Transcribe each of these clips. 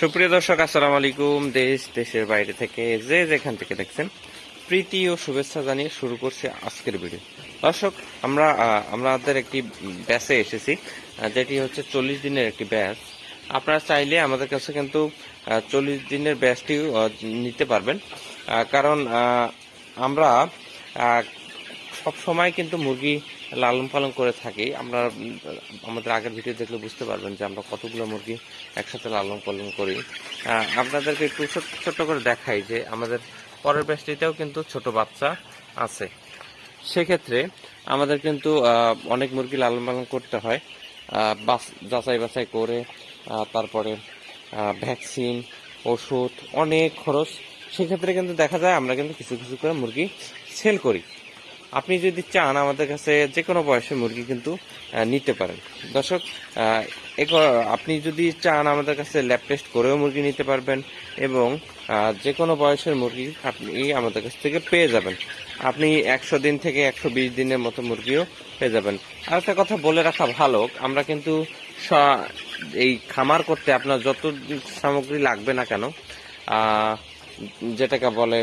সুপ্রিয় দর্শক, আসসালামু আলাইকুম। দেশ, দেশের বাইরে থেকে যে যেখান থেকে দেখছেন, প্রীতি ও শুভেচ্ছা জানিয়ে শুরু করছে আজকের ভিডিও। দর্শক, আমরা আমাদের একটি ব্যাচে এসেছি যেটি হচ্ছে চল্লিশ দিনের একটি ব্যাচ। আপনারা চাইলে আমাদের কাছে কিন্তু চল্লিশ দিনের ব্যাচটি নিতে পারবেন। কারণ আমরা সব সময় কিন্তু মুরগি লালন পালন করে থাকি। আমরা, আমাদের আগের ভিডিও দেখলে বুঝতে পারবেন যে আমরা কতগুলো মুরগি একসাথে লালন পালন করি। আপনাদেরকে একটু ছোট- ছোট্ট করে দেখাই যে আমাদের পরের ব্যাচটিতেও কিন্তু ছোট বাচ্চা আছে। সেক্ষেত্রে আমাদের কিন্তু অনেক মুরগি লালন পালন করতে হয়। বাস- যাচাই বাছাই করে তারপরে ভ্যাকসিন ওষুধ, অনেক খরচ। সেক্ষেত্রে কিন্তু দেখা যায় আমরা কিন্তু কিছু কিছু করে মুরগি সেল করি। আপনি যদি চান আমাদের কাছে যে কোনো বয়সের মুরগি কিন্তু নিতে পারেন। দর্শক আপনি যদি চান আমাদের কাছে ল্যাব টেস্ট করেও মুরগি নিতে পারবেন এবং যে কোনো বয়সের মুরগি আপনি আমাদের কাছ থেকে পেয়ে যাবেন। আপনি একশো দিন থেকে একশো বিশ দিনের মতো মুরগিও পেয়ে যাবেন। আর একটা কথা বলে রাখা ভালো, আমরা কিন্তু এই খামার করতে আপনার যত সামগ্রী লাগবে না কেন যেটাকে বলে,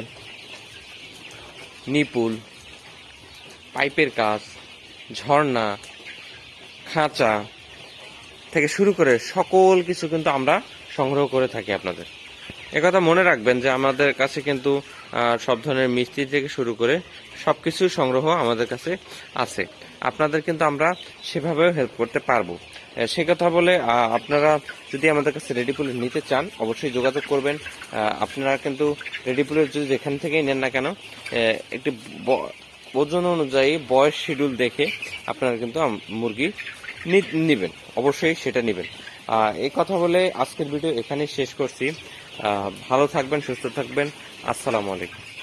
নিপুল পাইপের কাজ, ঝর্ণা, খাঁচা থেকে শুরু করে সকল কিছু কিন্তু আমরা সংগ্রহ করে থাকি আপনাদের। একথা মনে রাখবেন যে আমাদের কাছে কিন্তু সব ধরনের মিস্ত্রি থেকে শুরু করে সব কিছু সংগ্রহ আমাদের কাছে আছে। আপনাদের কিন্তু আমরা সেভাবেও হেল্প করতে পারব। সে কথা বলে আপনারা যদি আমাদের কাছে রেডি পুলে নিতে চান, অবশ্যই যোগাযোগ করবেন। আপনারা কিন্তু রেডি পুলের যদি যেখান থেকেই নেন না কেন একটি ওজন অনুযায়ী বয়স শিডিউল দেখে আপনারা কিন্তু মুরগি নিবেন। অবশ্যই সেটা নেবেন। এই কথা বলে আজকের ভিডিও এখানেই শেষ করছি। ভালো থাকবেন, সুস্থ থাকবেন। আসসালামু আলাইকুম।